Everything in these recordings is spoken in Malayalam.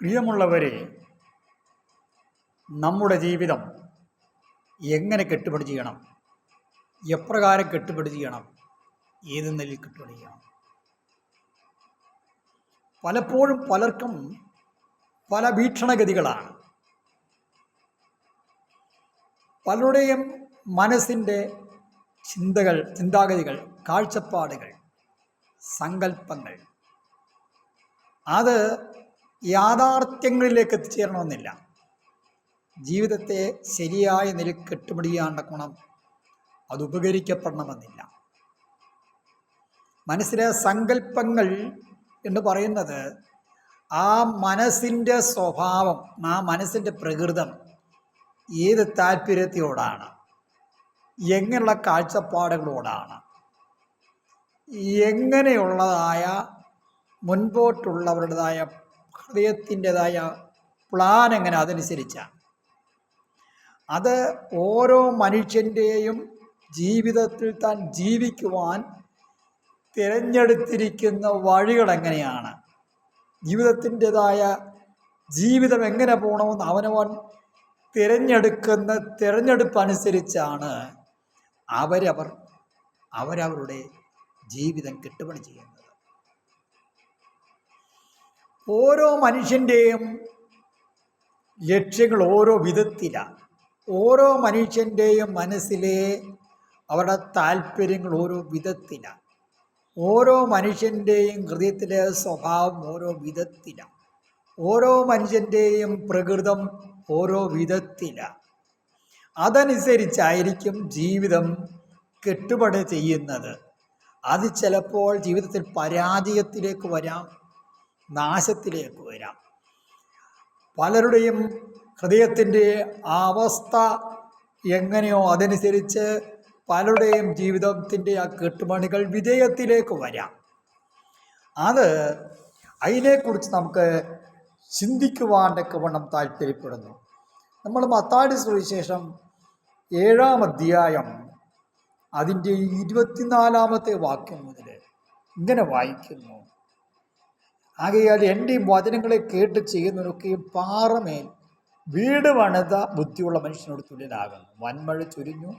പ്രിയമുള്ളവരെ നമ്മുടെ ജീവിതം എങ്ങനെ കെട്ടുപടി ചെയ്യണം? എപ്രകാരം കെട്ടുപടി ചെയ്യണം? ഏത് നിലയിൽ കെട്ടുപടി ചെയ്യണം? പലപ്പോഴും പലർക്കും പല വീക്ഷണഗതികളാണ്. പലരുടെയും മനസ്സിന്റെ ചിന്തകൾ ചിന്താഗതികൾ കാഴ്ചപ്പാടുകൾ സങ്കല്പങ്ങൾ. അത് യാഥാർത്ഥ്യങ്ങളിലേക്ക് എത്തിച്ചേരണമെന്നില്ല. ജീവിതത്തെ ശരിയായ നിലയ്ക്ക് കെട്ടുപിടിയാണ്ട ഗുണം അത് ഉപകരിക്കപ്പെടണമെന്നില്ല. മനസ്സിലെ സങ്കല്പങ്ങൾ എന്ന് പറയുന്നത് ആ മനസ്സിന്റെ സ്വഭാവം ആ മനസ്സിന്റെ പ്രകൃതം ഏത് താല്പര്യത്തോടാണ്? എങ്ങനെയുള്ള കാഴ്ചപ്പാടുകളോടാണ്? എങ്ങനെയുള്ളതായ മുൻപോട്ടുള്ളവരുടേതായ ഹൃദയത്തിന്റെതായ പ്ലാൻ എങ്ങനെ അതനുസരിച്ചാണ് അത് ഓരോ മനുഷ്യന്റെയും ജീവിതത്തിൽ താൻ ജീവിക്കുവാൻ തിരഞ്ഞെടുത്തിരിക്കുന്ന വഴികൾ എങ്ങനെയാണ്? ജീവിതത്തിന്റെതായ ജീവിതം എങ്ങനെ പോകണമെന്ന് അവനവൻ തിരഞ്ഞെടുക്കുന്ന തിരഞ്ഞെടുപ്പ് അനുസരിച്ചാണ് അവരവർ അവരവരുടെ ജീവിതം കെട്ടുപണി ചെയ്യുന്നത്. ഓരോ മനുഷ്യന്റെയും ലക്ഷ്യങ്ങൾ ഓരോ വിധത്തിലാണ്. ഓരോ മനുഷ്യന്റെയും മനസ്സിലെ അവരുടെ താല്പര്യങ്ങൾ ഓരോ വിധത്തിലാണ്. ഓരോ മനുഷ്യന്റെയും ഹൃദയത്തിലെ സ്വഭാവം ഓരോ വിധത്തിലാണ്. ഓരോ മനുഷ്യന്റെയും പ്രകൃതം ഓരോ വിധത്തിലാണ്. അതനുസരിച്ചായിരിക്കും ജീവിതം കെട്ടുപടി ചെയ്യുന്നത്. അത് ചിലപ്പോൾ ജീവിതത്തിൽ പരാജയത്തിലേക്ക് വരാം. നാശത്തിലേക്ക് വരാം. പലരുടെയും ഹൃദയത്തിന്റെ അവസ്ഥ എങ്ങനെയോ അതനുസരിച്ച് പലരുടെയും ജീവിതത്തിന്റെ ആ കെട്ടുപണികൾ വിജയത്തിലേക്ക് വരാം. അത് അതിനെക്കുറിച്ച് നമുക്ക് ചിന്തിക്കുവാനൊക്കെ വണ്ണം താല്പര്യപ്പെടുന്നു. നമ്മൾ മത്താടി സുവിശേഷം ഏഴാം അധ്യായം അതിന്റെ ഇരുപത്തിനാലാമത്തെ വാക്യം മുതൽ ഇങ്ങനെ വായിക്കുന്നു. ആകയാൽ എന്റെ ഈ വചനങ്ങളെ കേട്ട് ചെയ്യുന്നവരൊക്കെയും പാറമേൽ വീട് പണിത ബുദ്ധിയുള്ള മനുഷ്യനോട് തുല്യനാകുന്നു. വൻമഴ ചുരിഞ്ഞു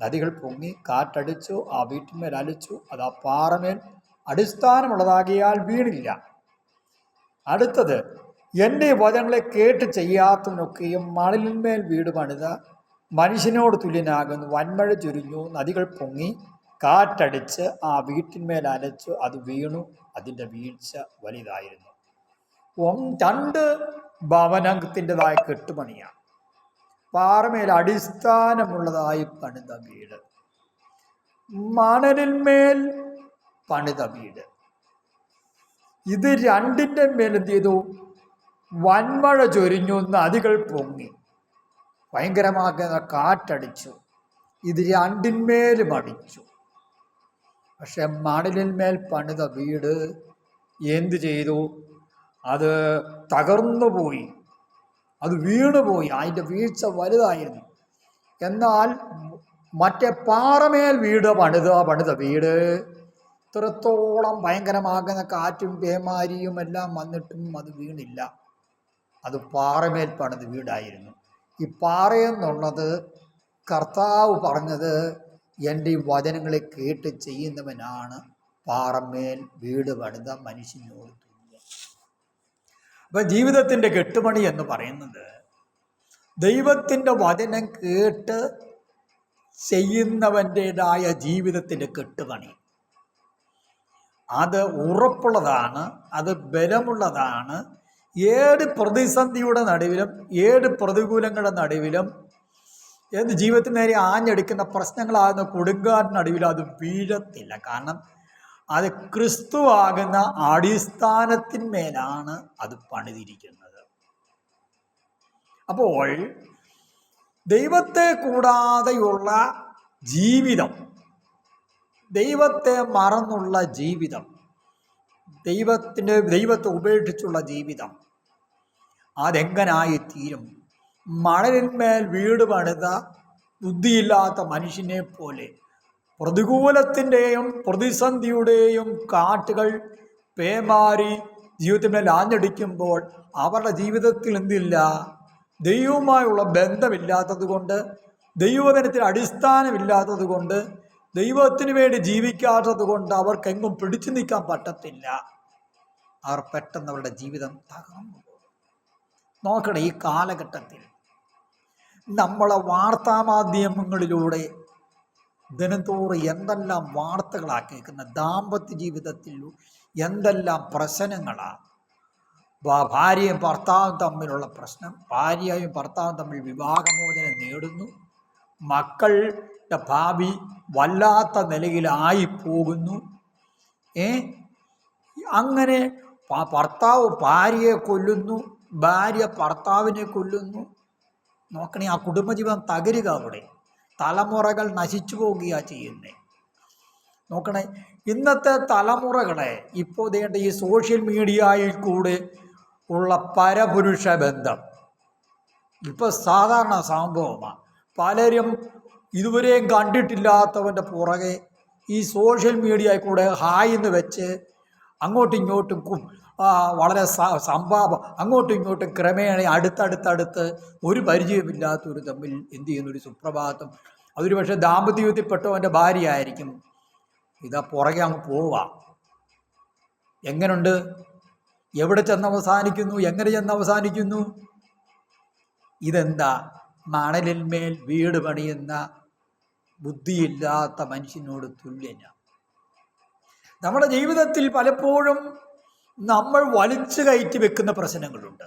നദികൾ പൊങ്ങി കാറ്റടിച്ചു ആ വീട്ടിന്മേൽ അലിച്ചു അത് ആ പാറമേൽ അടിസ്ഥാനമുള്ളതാകിയാൽ വീണില്ല അടുത്തത് എന്റെ വചനങ്ങളെ കേട്ട് ചെയ്യാത്തവനൊക്കെയും മണലിന്മേൽ വീട് പണിത മനുഷ്യനോട് തുല്യനാകുന്നു. വൻമഴ ചുരിഞ്ഞു നദികൾ പൊങ്ങി കാറ്റടിച്ച് ആ വീട്ടിന്മേൽ അലച്ചു അത് വീണു. അതിന്റെ വീഴ്ച വലുതായിരുന്നു. രണ്ട് ഭവനത്തിന്റെതായ കെട്ടുപണിയാണ് പാറമേൽ അടിസ്ഥാനമുള്ളതായി പണിത വീട്. മണലിന്മേൽ പണിത വീട്. ഇത് രണ്ടിന്റെ മേൽ എന്ത് ചെയ്തു? വൻമഴ ചൊരിഞ്ഞു നദികൾ പൊങ്ങി. ഭയങ്കരമാകുന്ന കാറ്റടിച്ചു. ഇത് രണ്ടിന്മേലും അടിച്ചു. പക്ഷെ മണലിന്മേൽ പണിത വീട് എന്ത് ചെയ്തു? അത് തകർന്നു പോയി. അത് വീണുപോയി അതിന്റെ വീഴ്ച വലുതായിരുന്നു. എന്നാൽ മറ്റേ പാറമേൽ വീട് പണിത പണിത വീട് ഇത്രത്തോളം ഭയങ്കരമാകുന്ന കാറ്റും പേമാരിയും എല്ലാം വന്നിട്ടും അത് വീണില്ല. അത് പാറമേൽ പണിത് വീടായിരുന്നു. ഈ പാറയെന്നുള്ളത് കർത്താവ് പറഞ്ഞത് എന്റെ ഈ വചനങ്ങളെ കേട്ട് ചെയ്യുന്നവനാണ് പാറമേൽ വീട് പണിത മനുഷ്യനോട് തുല്യം. അപ്പം ജീവിതത്തിന്റെ കെട്ടുപണി എന്ന് പറയുന്നത് ദൈവത്തിന്റെ വചനം കേട്ട് ചെയ്യുന്നവന്റെതായ ജീവിതത്തിന്റെ കെട്ടുപണി. അത് ഉറപ്പുള്ളതാണ് അത് ബലമുള്ളതാണ്. ഏത് പ്രതിസന്ധിയുടെ നടുവിലും ഏത് പ്രതികൂലങ്ങളുടെ നടുവിലും ഏത് ജീവിതത്തിന് നേരെ ആഞ്ഞെടുക്കുന്ന പ്രശ്നങ്ങളാകുന്ന കൊടുങ്കാറ്റിനടുവിലും അത് വീഴത്തില്ല. കാരണം അത് ക്രിസ്തുവാകുന്ന അടിസ്ഥാനത്തിന്മേലാണ് അത് പണിതിരിക്കുന്നത്. അപ്പോൾ ദൈവത്തെ കൂടാതെയുള്ള ജീവിതം ദൈവത്തെ മറന്നുള്ള ജീവിതം ദൈവത്തിന്റെ ദൈവത്തെ ഉപേക്ഷിച്ചുള്ള ജീവിതം അതെങ്ങനായി തീരും മണലിന്മേൽ വീട് പണിത ബുദ്ധിയില്ലാത്ത മനുഷ്യനെ പോലെ പ്രതികൂലത്തിന്റെയും പ്രതിസന്ധിയുടെയും കാട്ടുകൾ പേമാരി ജീവിതത്തിന്മേൽ ആഞ്ഞടിക്കുമ്പോൾ അവരുടെ ജീവിതത്തിൽ എന്തില്ല? ദൈവവുമായുള്ള ബന്ധമില്ലാത്തത് കൊണ്ട് ദൈവദിനത്തിന് അടിസ്ഥാനമില്ലാത്തത് കൊണ്ട് ദൈവത്തിന് വേണ്ടി ജീവിക്കാത്തത് കൊണ്ട് അവർക്കെങ്ങും പിടിച്ചു നിൽക്കാൻ പറ്റത്തില്ല. അവർ പെട്ടെന്ന് അവരുടെ ജീവിതം തകർന്നു നോക്കണം ഈ കാലഘട്ടത്തിൽ നമ്മളെ വാർത്താമാധ്യമങ്ങളിലൂടെ ദിനംതോറും എന്തെല്ലാം വാർത്തകളാണ് കേൾക്കുന്ന? ദാമ്പത്യ ജീവിതത്തിൽ എന്തെല്ലാം പ്രശ്നങ്ങളാണ് ഭാര്യയും ഭർത്താവും തമ്മിലുള്ള പ്രശ്നം ഭാര്യയും ഭർത്താവും തമ്മിൽ വിവാഹമോചനം നേടുന്നു. മക്കളുടെ ഭാവി വല്ലാത്ത നിലയിലായി പോകുന്നു. ഏ? അങ്ങനെ ഭർത്താവ് ഭാര്യയെ കൊല്ലുന്നു ഭാര്യ ഭർത്താവിനെ കൊല്ലുന്നു. നോക്കണേ ആ കുടുംബജീവിതം തകരുക അവിടെ. തലമുറകൾ നശിച്ചു പോകുക ചെയ്യുന്നേ. നോക്കണേ ഇന്നത്തെ തലമുറകളെ ഇപ്പോൾ ദേണ്ട ഈ സോഷ്യൽ മീഡിയയിൽ കൂടെ ഉള്ള പരപുരുഷ ബന്ധം. ഇപ്പോൾ സാധാരണ സംഭവമാണ് പലരും ഇതുവരെയും കണ്ടിട്ടില്ലാത്തവന്റെ പുറകെ ഈ സോഷ്യൽ മീഡിയയിൽ കൂടെ ഹായ് എന്ന് വെച്ച് അങ്ങോട്ടും ഇങ്ങോട്ടും വളരെ സംഭാവം. അങ്ങോട്ടും ഇങ്ങോട്ടും ക്രമേണ അടുത്തടുത്തടുത്ത് ഒരു പരിചയമില്ലാത്തവർ തമ്മിൽ എന്ത് ചെയ്യുന്ന ഒരു സുപ്രഭാതം. അതൊരു പക്ഷേ ദാമ്പത്യത്തിൽപ്പെട്ടവന്റെ ഭാര്യ ആയിരിക്കും ഇതാ പുറകെ അങ്ങ് പോവാ എങ്ങനുണ്ട്? എവിടെ ചെന്ന് അവസാനിക്കുന്നു എങ്ങനെ ചെന്ന് അവസാനിക്കുന്നു ഇതെന്താ? മണലിന്മേൽ വീട് പണിയുന്ന ബുദ്ധിയില്ലാത്ത മനുഷ്യനോട് തുല്യന. നമ്മുടെ ജീവിതത്തിൽ പലപ്പോഴും നമ്മൾ വലിച്ചു കയറ്റി വെക്കുന്ന പ്രശ്നങ്ങളുണ്ട്.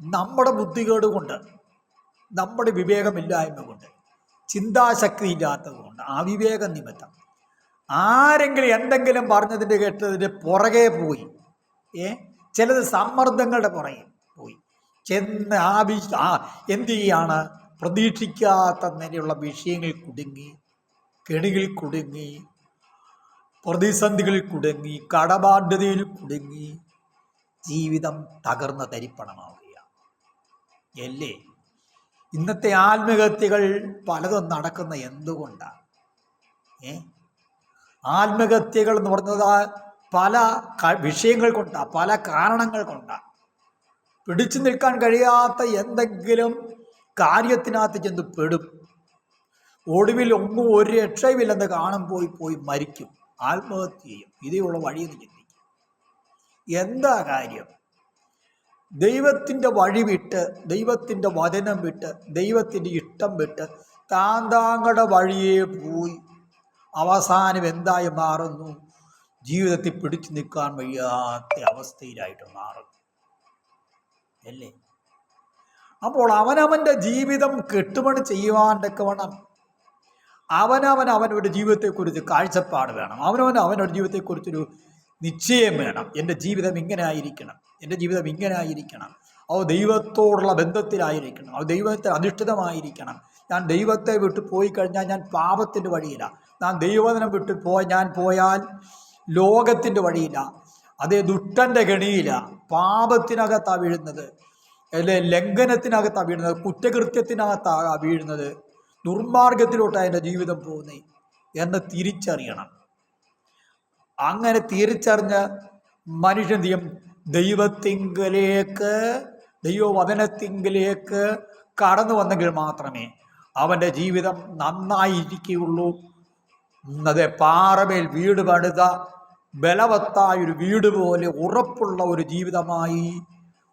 നമ്മുടെ ബുദ്ധികേട് കൊണ്ട് നമ്മുടെ വിവേകമില്ലായ്മ കൊണ്ട് ചിന്താശക്തി ഇല്ലാത്തത് കൊണ്ട് അവിവേക നിമിത്തം. ആരെങ്കിലും എന്തെങ്കിലും പറഞ്ഞതിന്റെ കേട്ടതിന്റെ പുറകെ പോയി. ഏ? ചിലത് സമ്മർദ്ദങ്ങളുടെ പുറകെ പോയി. ചെന്ന് ആവി ആ എന്ത് ചെയ്യാണ്? പ്രതീക്ഷിക്കാത്ത നിലയുള്ള വിഷയങ്ങളിൽ കുടുങ്ങി കെണികളിൽ കുടുങ്ങി പ്രതിസന്ധികളിൽ കുടുങ്ങി കടബാധ്യതയിൽ കുടുങ്ങി ജീവിതം തകർന്ന തരിപ്പണമാവുകയാണ്. അല്ലേ? ഇന്നത്തെ ആത്മഹത്യകൾ പലതും നടക്കുന്ന എന്തുകൊണ്ടാണ്? ഏ? ആത്മഹത്യകൾ എന്ന് പറഞ്ഞത് പല വിഷയങ്ങൾ കൊണ്ടാണ് പല കാരണങ്ങൾ കൊണ്ടാണ് പിടിച്ചു നിൽക്കാൻ കഴിയാത്ത എന്തെങ്കിലും കാര്യത്തിനകത്ത് ചെന്ന് പെടും. ഒടുവിൽ ഒന്നും ഒരു രക്ഷയുമില്ലെന്ന് പോയി പോയി മരിക്കും. ആത്മഹത്യ ചെയ്യും ഇതേയുള്ള വഴിയെന്ന് ചിന്തിക്കും എന്താ കാര്യം? ദൈവത്തിന്റെ വഴി വിട്ട് ദൈവത്തിന്റെ വചനം വിട്ട് ദൈവത്തിന്റെ ഇഷ്ടം വിട്ട് താൻ താങ്കളുടെ വഴിയെ പോയി. അവസാനം എന്തായി മാറുന്നു? ജീവിതത്തിൽ പിടിച്ചു നിൽക്കാൻ വയ്യാത്ത അവസ്ഥയിലായിട്ട് മാറും അല്ലേ? അപ്പോൾ അവനവന്റെ ജീവിതം കെട്ടുപണി ചെയ്യുവാൻ തക്കവണ്ണം അവനവൻ അവനവന്റെ ജീവിതത്തെക്കുറിച്ച് കാഴ്ചപ്പാട് വേണം. അവനവൻ അവനവന്റെ ജീവിതത്തെക്കുറിച്ചൊരു നിശ്ചയം വേണം. എന്റെ ജീവിതം ഇങ്ങനെ ആയിരിക്കണം എന്റെ ജീവിതം ഇങ്ങനെ ആയിരിക്കണം അവ ദൈവത്തോടുള്ള ബന്ധത്തിലായിരിക്കണം. അവ ദൈവത്തെ അധിഷ്ഠിതമായിരിക്കണം. ഞാൻ ദൈവത്തെ വിട്ട് പോയി കഴിഞ്ഞാൽ ഞാൻ പാപത്തിന്റെ വഴിയില്ല. ഞാൻ ദൈവദിനം വിട്ട് പോ ഞാൻ പോയാൽ ലോകത്തിന്റെ വഴിയില്ല. അതേ ദുഷ്ടന്റെ ഗണിയില്ല പാപത്തിനകത്താണ് വീഴുന്നത്. അല്ലെ ലംഘനത്തിനകത്താണ് വീഴുന്നത്. കുറ്റകൃത്യത്തിനകത്താണ് വീഴുന്നത്. ദുർമാർഗത്തിലോട്ടാണ് എന്റെ ജീവിതം പോകുന്നത് എന്ന് തിരിച്ചറിയണം. അങ്ങനെ തിരിച്ചറിഞ്ഞ് മനുഷ്യൻ ചെയ്യും ദൈവത്തിങ്കലേക്ക് ദൈവവചനത്തിങ്കിലേക്ക് കടന്നു വന്നെങ്കിൽ മാത്രമേ അവന്റെ ജീവിതം നന്നായിരിക്കുകയുള്ളൂ. അതെ പാറമേൽ വീട് പണിത ബലവത്തായ ഒരു വീട് പോലെ ഉറപ്പുള്ള ഒരു ജീവിതമായി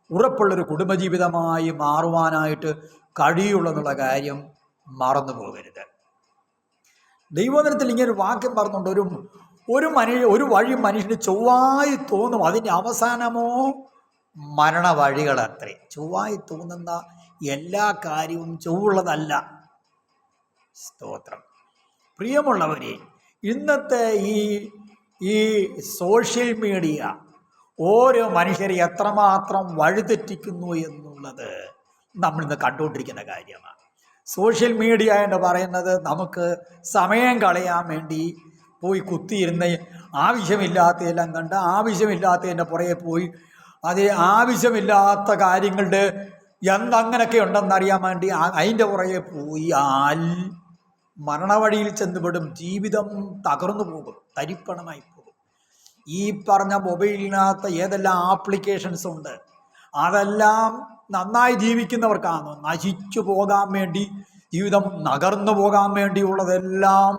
ഉറപ്പുള്ളൊരു കുടുംബജീവിതമായി മാറുവാനായിട്ട് കഴിയുള്ളൂ കാര്യം മറന്നു പോകരുത് ദൈവദിനത്തിൽ ഇങ്ങനെ ഒരു വാക്യം പറഞ്ഞുകൊണ്ട് ഒരു ഒരു മനുഷ്യ ഒരു വഴി മനുഷ്യന് ചൊവ്വായി തോന്നും. അതിന്റെ അവസാനമോ മരണ വഴികളത്രേ ചൊവ്വായി തോന്നുന്ന എല്ലാ കാര്യവും ചൊവ്വുള്ളതല്ല. സ്തോത്രം. പ്രിയമുള്ളവരെ ഇന്നത്തെ ഈ ഈ സോഷ്യൽ മീഡിയ ഓരോ മനുഷ്യരെ എത്രമാത്രം വഴിതെറ്റിക്കുന്നു എന്നുള്ളത് നമ്മളിന്ന് കണ്ടുകൊണ്ടിരിക്കുന്ന കാര്യമാണ്. സോഷ്യൽ മീഡിയ എന്ന് പറയുന്നത് നമുക്ക് സമയം കളയാൻ വേണ്ടി പോയി കുത്തിയിരുന്ന ആവശ്യമില്ലാത്തതെല്ലാം കണ്ട് ആവശ്യമില്ലാത്തതിന്റെ പുറകെ പോയി അത് ആവശ്യമില്ലാത്ത കാര്യങ്ങളുടെ എന്തങ്ങനൊക്കെ ഉണ്ടെന്നറിയാൻ വേണ്ടി അതിന്റെ പുറകെ ആൽ മരണവഴിയിൽ ചെന്നുപെടും. ജീവിതം തകർന്നു പോകും. തരിപ്പണമായി പോകും. ഈ പറഞ്ഞ മൊബൈലിനകത്ത് ഏതെല്ലാം ആപ്ലിക്കേഷൻസ് ഉണ്ട്? അതെല്ലാം നന്നായി ജീവിക്കുന്നവർക്കാണ് നശിച്ചു പോകാൻ വേണ്ടി ജീവിതം നകർന്നു പോകാൻ വേണ്ടിയുള്ളതെല്ലാം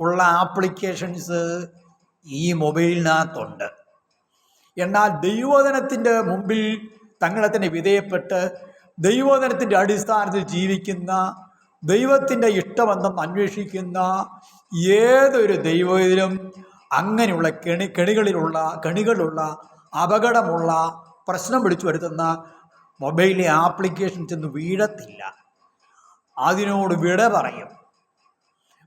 ഉള്ള ആപ്ലിക്കേഷൻസ് ഈ മൊബൈലിനകത്തുണ്ട് എന്നാൽ ദൈവോധനത്തിന്റെ മുമ്പിൽ തങ്ങളെ തന്നെ വിധേയപ്പെട്ട് ദൈവോധനത്തിന്റെ അടിസ്ഥാനത്തിൽ ജീവിക്കുന്ന ദൈവത്തിന്റെ ഇഷ്ടബന്ധം അന്വേഷിക്കുന്ന ഏതൊരു ദൈവത്തിലും അങ്ങനെയുള്ള കെണി കെണികളിലുള്ള കെണികളുള്ള അപകടമുള്ള പ്രശ്നം പിടിച്ചു വരുത്തുന്ന മൊബൈലിലെ ആപ്ലിക്കേഷൻ ചെന്ന് വീഴത്തില്ല. അതിനോട് വിട പറയും.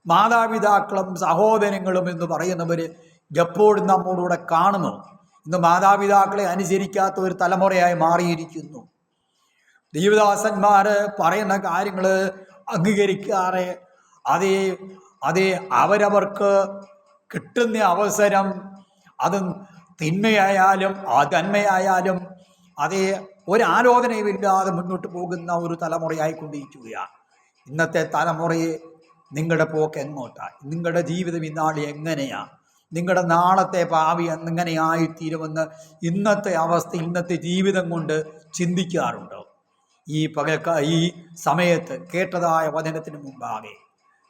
മാതാപിതാക്കളും സഹോദരങ്ങളും എന്ന് പറയുന്നവർ എപ്പോഴും നമ്മോടുകൂടെ കാണുന്നു. ഇന്ന് മാതാപിതാക്കളെ അനുസരിക്കാത്ത ഒരു തലമുറയായി മാറിയിരിക്കുന്നു. ദൈവദാസന്മാർ പറയുന്ന കാര്യങ്ങൾ അംഗീകരിക്കാറെ അതേ അതേ അവരവർക്ക് കിട്ടുന്ന അവസരം അത് തിന്മയായാലും അതന്മയായാലും അതേ ഒരാലോചനയുമില്ലാതെ മുന്നോട്ട് പോകുന്ന ഒരു തലമുറയായിക്കൊണ്ടിരിക്കുകയാണ്. ഇന്നത്തെ തലമുറയെ നിങ്ങളുടെ പോക്ക് എങ്ങോട്ടാണ് നിങ്ങളുടെ ജീവിതം ഇന്നാളി എങ്ങനെയാണ് നിങ്ങളുടെ നാളത്തെ ഭാവി എങ്ങനെയായിത്തീരുമെന്ന് ഇന്നത്തെ അവസ്ഥ ഇന്നത്തെ ജീവിതം കൊണ്ട് ചിന്തിക്കാറുണ്ടോ? ഈ പകൽക്ക ഈ സമയത്ത് കേട്ടതായ വചനത്തിന് മുമ്പാകെ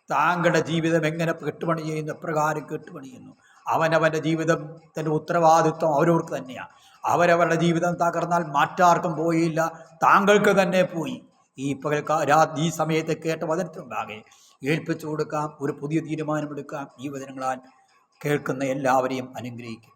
താങ്കളുടെ ജീവിതം എങ്ങനെ കെട്ടുപണി ചെയ്യുന്നു? എപ്രകാരം കെട്ടുപണിയുന്നു അവനവന്റെ ജീവിതത്തിന്റെ ഉത്തരവാദിത്വം അവരവർക്ക് തന്നെയാണ് അവരവരുടെ ജീവിതം തകർന്നാൽ മറ്റാർക്കും പോയില്ല. താങ്കൾക്ക് തന്നെ പോയി. ഈ പകൽ രാത്രി ഈ സമയത്ത് കേട്ട വചനത്തിനുണ്ടാകെ ഏൽപ്പിച്ചു കൊടുക്കാം. ഒരു പുതിയ തീരുമാനമെടുക്കാം. ഈ വചനങ്ങളാൽ കേൾക്കുന്ന എല്ലാവരെയും അനുഗ്രഹിക്കും